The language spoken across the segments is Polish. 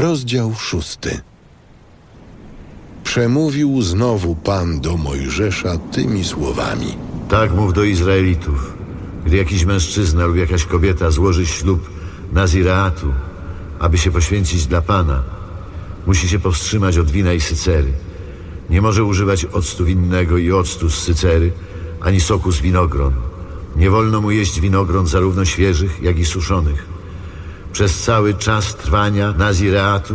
Rozdział szósty. Przemówił znowu Pan do Mojżesza tymi słowami. Tak mów do Izraelitów. Gdy jakiś mężczyzna lub jakaś kobieta złoży ślub Nazireatu, aby się poświęcić dla Pana, musi się powstrzymać od wina i sycery. Nie może używać octu winnego i octu z sycery, ani soku z winogron. Nie wolno mu jeść winogron zarówno świeżych, jak i suszonych. Przez cały czas trwania Nazireatu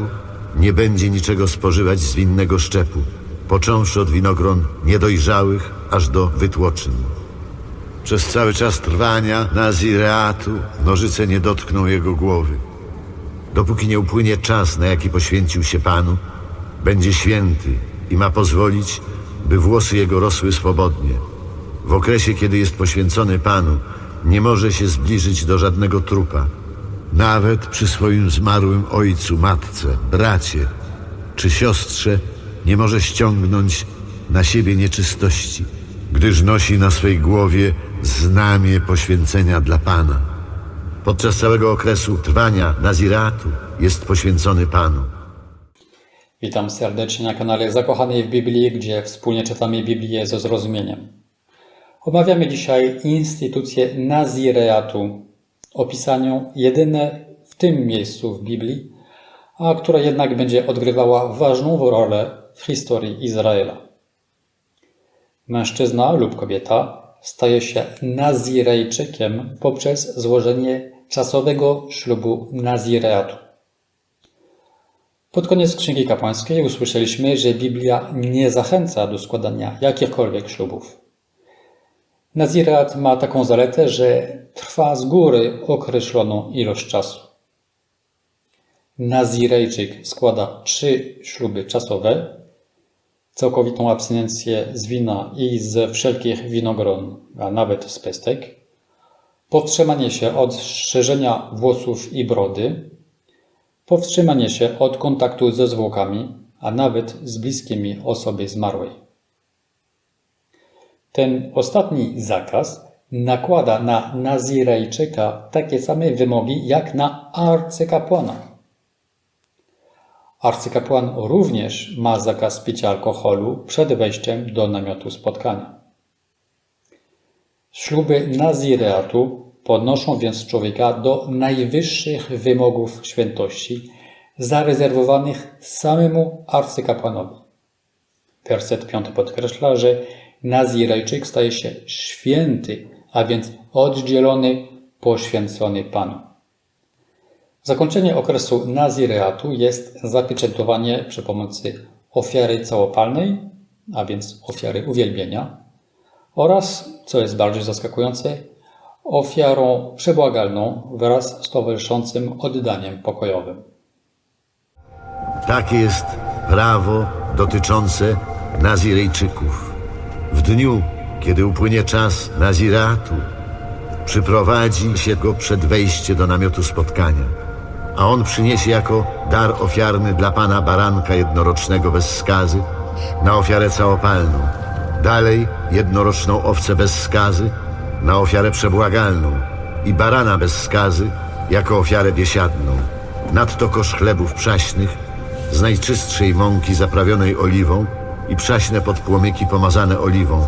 nie będzie niczego spożywać z winnego szczepu, począwszy od winogron niedojrzałych aż do wytłoczyn. Przez cały czas trwania Nazireatu nożyce nie dotkną jego głowy. Dopóki nie upłynie czas, na jaki poświęcił się Panu, będzie święty i ma pozwolić, by włosy jego rosły swobodnie. W okresie, kiedy jest poświęcony Panu, nie może się zbliżyć do żadnego trupa. Nawet przy swoim zmarłym ojcu, matce, bracie czy siostrze nie może ściągnąć na siebie nieczystości, gdyż nosi na swej głowie znamię poświęcenia dla Pana. Podczas całego okresu trwania Naziratu jest poświęcony Panu. Witam serdecznie na kanale Zakochanej w Biblii, gdzie wspólnie czytamy Biblię ze zrozumieniem. Omawiamy dzisiaj instytucję Nazireatu, opisaniu jedyne w tym miejscu w Biblii, a która jednak będzie odgrywała ważną rolę w historii Izraela. Mężczyzna lub kobieta staje się Nazirejczykiem poprzez złożenie czasowego ślubu Nazireatu. Pod koniec Księgi Kapłańskiej usłyszeliśmy, że Biblia nie zachęca do składania jakichkolwiek ślubów. Nazirat ma taką zaletę, że trwa z góry określoną ilość czasu. Nazirejczyk składa trzy śluby czasowe, całkowitą abstynencję z wina i z wszelkich winogron, a nawet z pestek, powstrzymanie się od strzyżenia włosów i brody, powstrzymanie się od kontaktu ze zwłokami, a nawet z bliskimi osoby zmarłej. Ten ostatni zakaz nakłada na Nazirejczyka takie same wymogi jak na arcykapłana. Arcykapłan również ma zakaz picia alkoholu przed wejściem do namiotu spotkania. Śluby Nazireatu podnoszą więc człowieka do najwyższych wymogów świętości zarezerwowanych samemu arcykapłanowi. Werset 5 podkreśla, że Nazirejczyk staje się święty, a więc oddzielony, poświęcony Panu. Zakończenie okresu Nazireatu jest zapieczętowanie przy pomocy ofiary całopalnej, a więc ofiary uwielbienia, oraz, co jest bardziej zaskakujące, ofiarą przebłagalną wraz z towarzyszącym oddaniem pokojowym. Takie jest prawo dotyczące Nazirejczyków. W dniu, kiedy upłynie czas Naziratu, przyprowadzi się go przed wejście do namiotu spotkania, a on przyniesie jako dar ofiarny dla Pana baranka jednorocznego bez skazy na ofiarę całopalną, dalej jednoroczną owcę bez skazy na ofiarę przebłagalną i barana bez skazy jako ofiarę biesiadną. Nadto kosz chlebów przaśnych z najczystszej mąki zaprawionej oliwą i przaśne podpłomyki pomazane oliwą,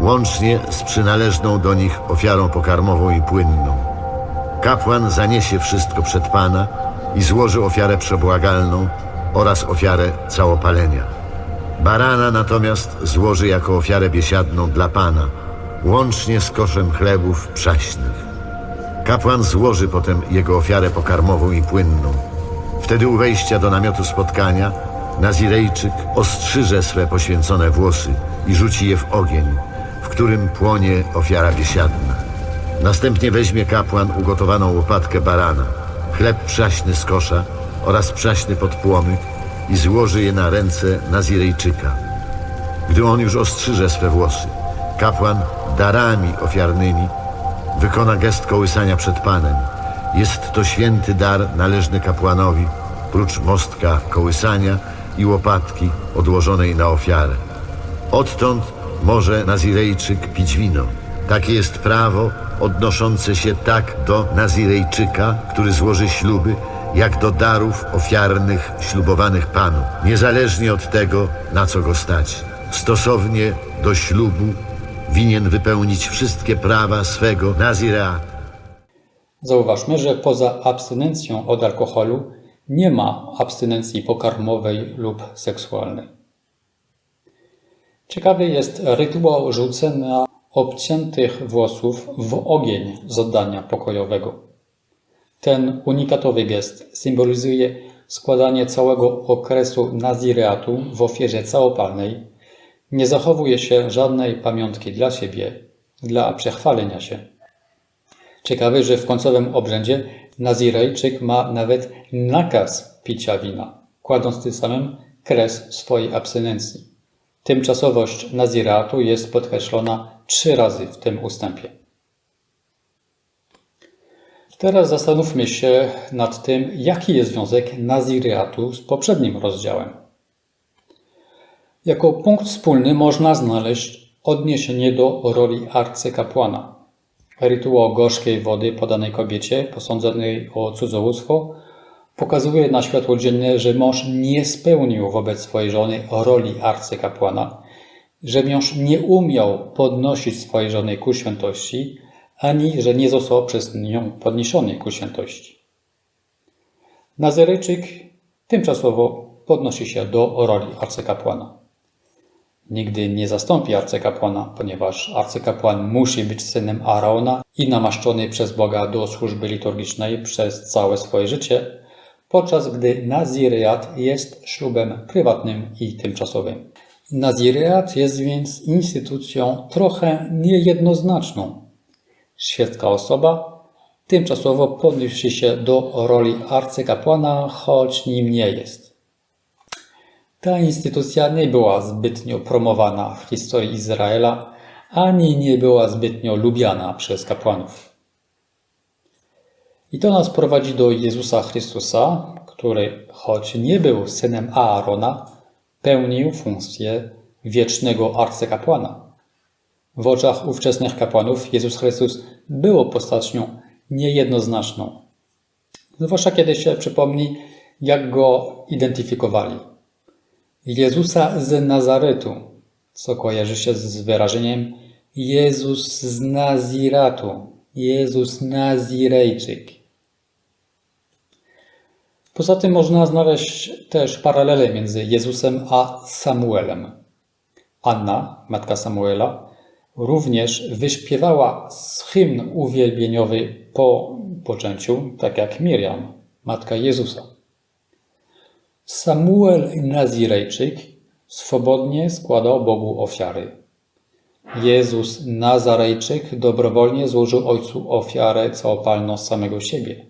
łącznie z przynależną do nich ofiarą pokarmową i płynną. Kapłan zaniesie wszystko przed Pana i złoży ofiarę przebłagalną oraz ofiarę całopalenia. Barana natomiast złoży jako ofiarę biesiadną dla Pana, łącznie z koszem chlebów przaśnych. Kapłan złoży potem jego ofiarę pokarmową i płynną. Wtedy u wejścia do namiotu spotkania Nazirejczyk ostrzyże swe poświęcone włosy i rzuci je w ogień, w którym płonie ofiara biesiadna. Następnie weźmie kapłan ugotowaną łopatkę barana, chleb przaśny z kosza oraz przaśny podpłomyk i złoży je na ręce Nazirejczyka. Gdy on już ostrzyże swe włosy, kapłan darami ofiarnymi wykona gest kołysania przed Panem. Jest to święty dar należny kapłanowi, prócz mostka kołysania i łopatki odłożonej na ofiarę. Odtąd może Nazirejczyk pić wino. Takie jest prawo odnoszące się tak do Nazirejczyka, który złoży śluby, jak do darów ofiarnych ślubowanych Panu, niezależnie od tego, na co go stać. Stosownie do ślubu winien wypełnić wszystkie prawa swego nazireatu. Zauważmy, że poza abstynencją od alkoholu nie ma abstynencji pokarmowej lub seksualnej. Ciekawy jest rytuał rzucenia obciętych włosów w ogień z oddania pokojowego. Ten unikatowy gest symbolizuje składanie całego okresu nazireatu w ofierze całopalnej. Nie zachowuje się żadnej pamiątki dla siebie, dla przechwalenia się. Ciekawe, że w końcowym obrzędzie Nazirejczyk ma nawet nakaz picia wina, kładąc tym samym kres swojej abstynencji. Tymczasowość Naziratu jest podkreślona trzy razy w tym ustępie. Teraz zastanówmy się nad tym, jaki jest związek Naziriatu z poprzednim rozdziałem. Jako punkt wspólny można znaleźć odniesienie do roli arcykapłana. Rytuał gorzkiej wody podanej kobiecie posądzonej o cudzołóstwo pokazuje na światło dzienne, że mąż nie spełnił wobec swojej żony roli arcykapłana, że mąż nie umiał podnosić swojej żony ku świętości, ani że nie został przez nią podniesiony ku świętości. Nazarejczyk tymczasowo podnosi się do roli arcykapłana. Nigdy nie zastąpi arcykapłana, ponieważ arcykapłan musi być synem Araona i namaszczony przez Boga do służby liturgicznej przez całe swoje życie, podczas gdy nazireat jest ślubem prywatnym i tymczasowym. Nazireat jest więc instytucją trochę niejednoznaczną. Świecka osoba tymczasowo podnosi się do roli arcykapłana, choć nim nie jest. Ta instytucja nie była zbytnio promowana w historii Izraela, ani nie była zbytnio lubiana przez kapłanów. I to nas prowadzi do Jezusa Chrystusa, który, choć nie był synem Aarona, pełnił funkcję wiecznego arcykapłana. W oczach ówczesnych kapłanów Jezus Chrystus był postacią niejednoznaczną. Zwłaszcza kiedy się przypomni, jak go identyfikowali. Jezusa z Nazaretu, co kojarzy się z wyrażeniem Jezus z Naziratu, Jezus Nazirejczyk. Poza tym można znaleźć też paralele między Jezusem a Samuelem. Anna, matka Samuela, również wyśpiewała hymn uwielbieniowy po poczęciu, tak jak Miriam, matka Jezusa. Samuel Nazirejczyk swobodnie składał Bogu ofiary. Jezus Nazarejczyk dobrowolnie złożył Ojcu ofiarę całopalną z samego siebie.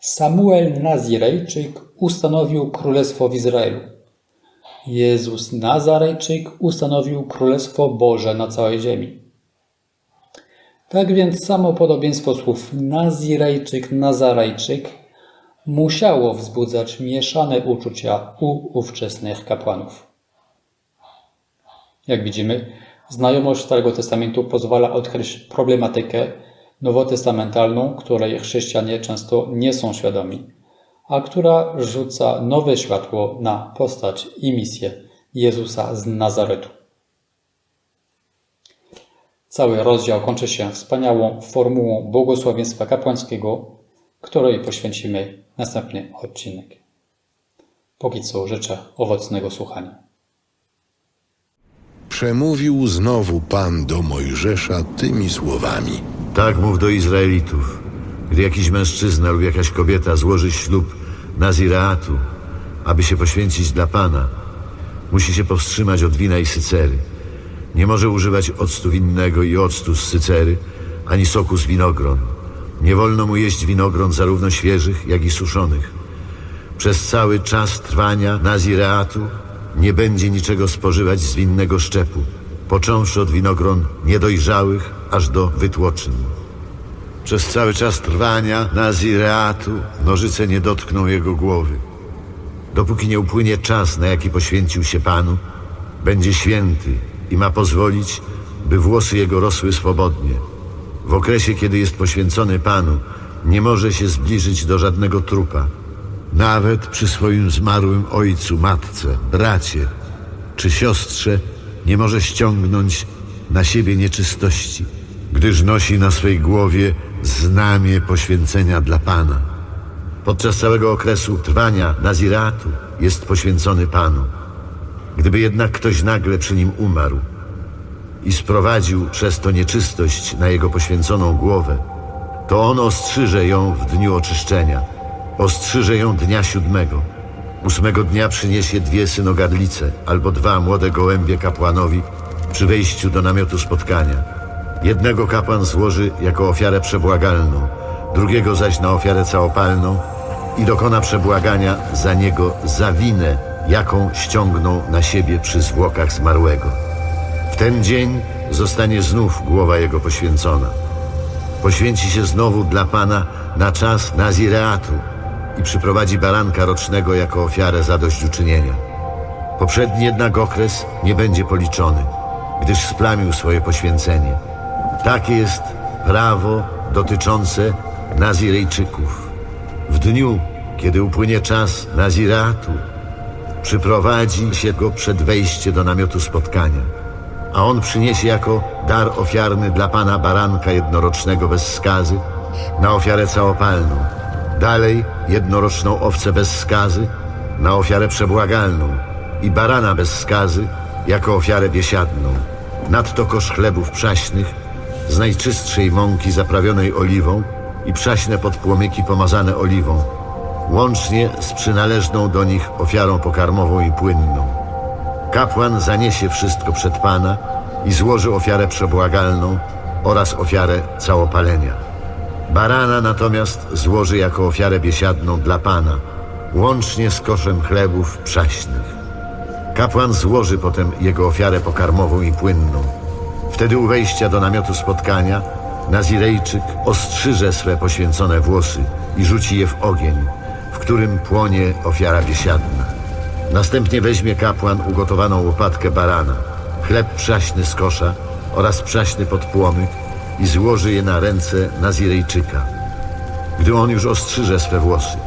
Samuel Nazirejczyk ustanowił królestwo w Izraelu. Jezus Nazarejczyk ustanowił królestwo Boże na całej ziemi. Tak więc samo podobieństwo słów Nazirejczyk, Nazarejczyk musiało wzbudzać mieszane uczucia u ówczesnych kapłanów. Jak widzimy, znajomość Starego Testamentu pozwala odkryć problematykę nowotestamentalną, której chrześcijanie często nie są świadomi, a która rzuca nowe światło na postać i misję Jezusa z Nazaretu. Cały rozdział kończy się wspaniałą formułą błogosławieństwa kapłańskiego, której poświęcimy następny odcinek. Póki co życzę owocnego słuchania. Przemówił znowu Pan do Mojżesza tymi słowami. Tak mów do Izraelitów. Gdy jakiś mężczyzna lub jakaś kobieta złoży ślub nazireatu, aby się poświęcić dla Pana, musi się powstrzymać od wina i sycery. Nie może używać octu winnego i octu z sycery, ani soku z winogron. Nie wolno mu jeść winogron zarówno świeżych, jak i suszonych. Przez cały czas trwania nazireatu nie będzie niczego spożywać z winnego szczepu, począwszy od winogron niedojrzałych aż do wytłoczyn. Przez cały czas trwania nazireatu nożyce nie dotkną jego głowy. Dopóki nie upłynie czas, na jaki poświęcił się Panu, będzie święty i ma pozwolić, by włosy jego rosły swobodnie. W okresie, kiedy jest poświęcony Panu, nie może się zbliżyć do żadnego trupa. Nawet przy swoim zmarłym ojcu, matce, bracie czy siostrze nie może ściągnąć na siebie nieczystości, gdyż nosi na swej głowie znamię poświęcenia dla Pana. Podczas całego okresu trwania Naziratu jest poświęcony Panu. Gdyby jednak ktoś nagle przy nim umarł i sprowadził przez to nieczystość na jego poświęconą głowę, to on ostrzyże ją w dniu oczyszczenia. Ostrzyże ją dnia siódmego. Ósmego dnia przyniesie dwie synogadlice albo dwa młode gołębie kapłanowi przy wejściu do namiotu spotkania. Jednego kapłan złoży jako ofiarę przebłagalną, drugiego zaś na ofiarę całopalną i dokona przebłagania za niego za winę, jaką ściągnął na siebie przy zwłokach zmarłego. W ten dzień zostanie znów głowa jego poświęcona. Poświęci się znowu dla Pana na czas Nazireatu i przyprowadzi baranka rocznego jako ofiarę zadośćuczynienia. Poprzedni jednak okres nie będzie policzony, gdyż splamił swoje poświęcenie. Takie jest prawo dotyczące Nazirejczyków. W dniu, kiedy upłynie czas Naziratu, przyprowadzi się go przed wejście do namiotu spotkania, a on przyniesie jako dar ofiarny dla Pana baranka jednorocznego bez skazy na ofiarę całopalną, dalej jednoroczną owcę bez skazy na ofiarę przebłagalną i barana bez skazy jako ofiarę biesiadną. Nadto kosz chlebów przaśnych z najczystszej mąki zaprawionej oliwą i przaśne podpłomyki pomazane oliwą, łącznie z przynależną do nich ofiarą pokarmową i płynną. Kapłan zaniesie wszystko przed Pana i złoży ofiarę przebłagalną oraz ofiarę całopalenia. Barana natomiast złoży jako ofiarę biesiadną dla Pana, łącznie z koszem chlebów przaśnych. Kapłan złoży potem jego ofiarę pokarmową i płynną. Wtedy u wejścia do namiotu spotkania Nazirejczyk ostrzyże swe poświęcone włosy i rzuci je w ogień, w którym płonie ofiara biesiadna. Następnie weźmie kapłan ugotowaną łopatkę barana, chleb przaśny z kosza oraz przaśny podpłomyk i złoży je na ręce Nazirejczyka. Gdy on już ostrzyże swe włosy,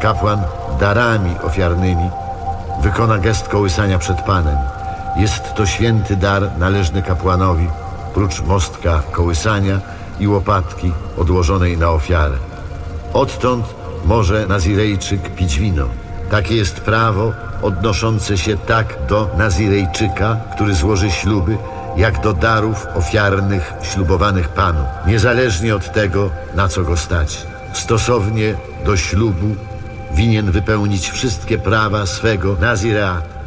kapłan darami ofiarnymi wykona gest kołysania przed Panem. Jest to święty dar należny kapłanowi, prócz mostka kołysania i łopatki odłożonej na ofiarę. Odtąd może Nazirejczyk pić wino. Takie jest prawo odnoszące się tak do Nazirejczyka, który złoży śluby, jak do darów ofiarnych ślubowanych Panu, niezależnie od tego, na co go stać. Stosownie do ślubu winien wypełnić wszystkie prawa swego Nazireatu.